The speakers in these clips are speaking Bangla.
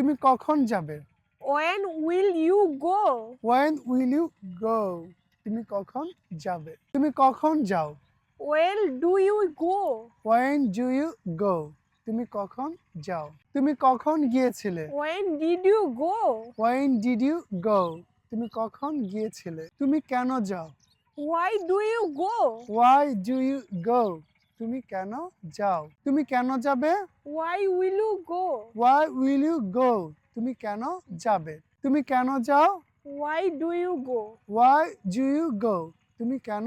তুমি কখন যাবে? When will you go? When will you go তুমি কখন যাবে? তুমি কখন যাও? When do you go? When do you go তুমি কখন যাও? তুমি কখন গিয়েছিলে? When did you go? When did you go তুমি কখন গিয়েছিলে? তুমি কেন যাও? Why do you go? Why do you go তুমি কেন যাও? তুমি কেন যাবে? Why will you go? Why will you go তুমি কেন যাবে? তুমি কেন যাও? Why do you go why do you go তুমি কেন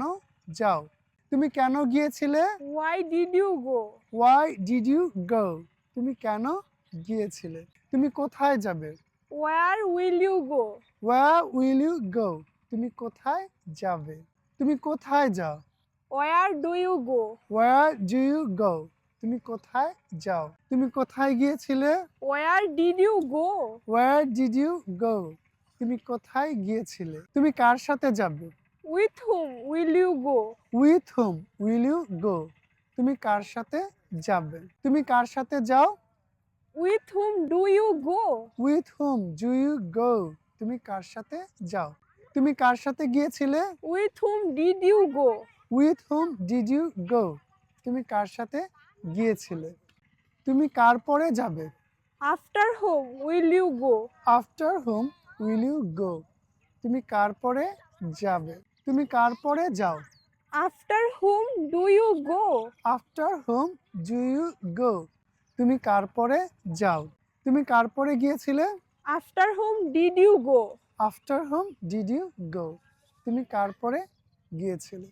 যাও? তুমি কেন গিয়েছিলে? Why did you go why did you go তুমি কেন গিয়েছিলে? তুমি কোথায় যাবে? Where উইল ইউ গো ওয়া উইল ইউ গো তুমি কোথায় যাবে? তুমি কোথায় যাও? Where do you go? Where do you go তুমি কোথায় যাও? তুমি কোথায় গিয়েছিলে? Where did you go? Where did you go তুমি কোথায় গিয়েছিলে? তুমি কার সাথে যাবে? With whom will you go? With whom will you go তুমি কার সাথে যাবে? তুমি কার সাথে যাও? With whom do you go? With whom do you go তুমি কার সাথে যাও? তুমি কার সাথে গিয়েছিলে? With whom did you go? With whom did you go তুমি কার সাথে গিয়েছিলে? তুমি কার পরে যাবে? After whom will you go after whom will you go তুমি কার পরে যাবে? তুমি কার পরে যাও? After whom do you go after whom do you go তুমি কার পরে যাও? তুমি কার পরে গিয়েছিলে? After whom did you go after whom did you go তুমি কার পরে গিয়েছিলে?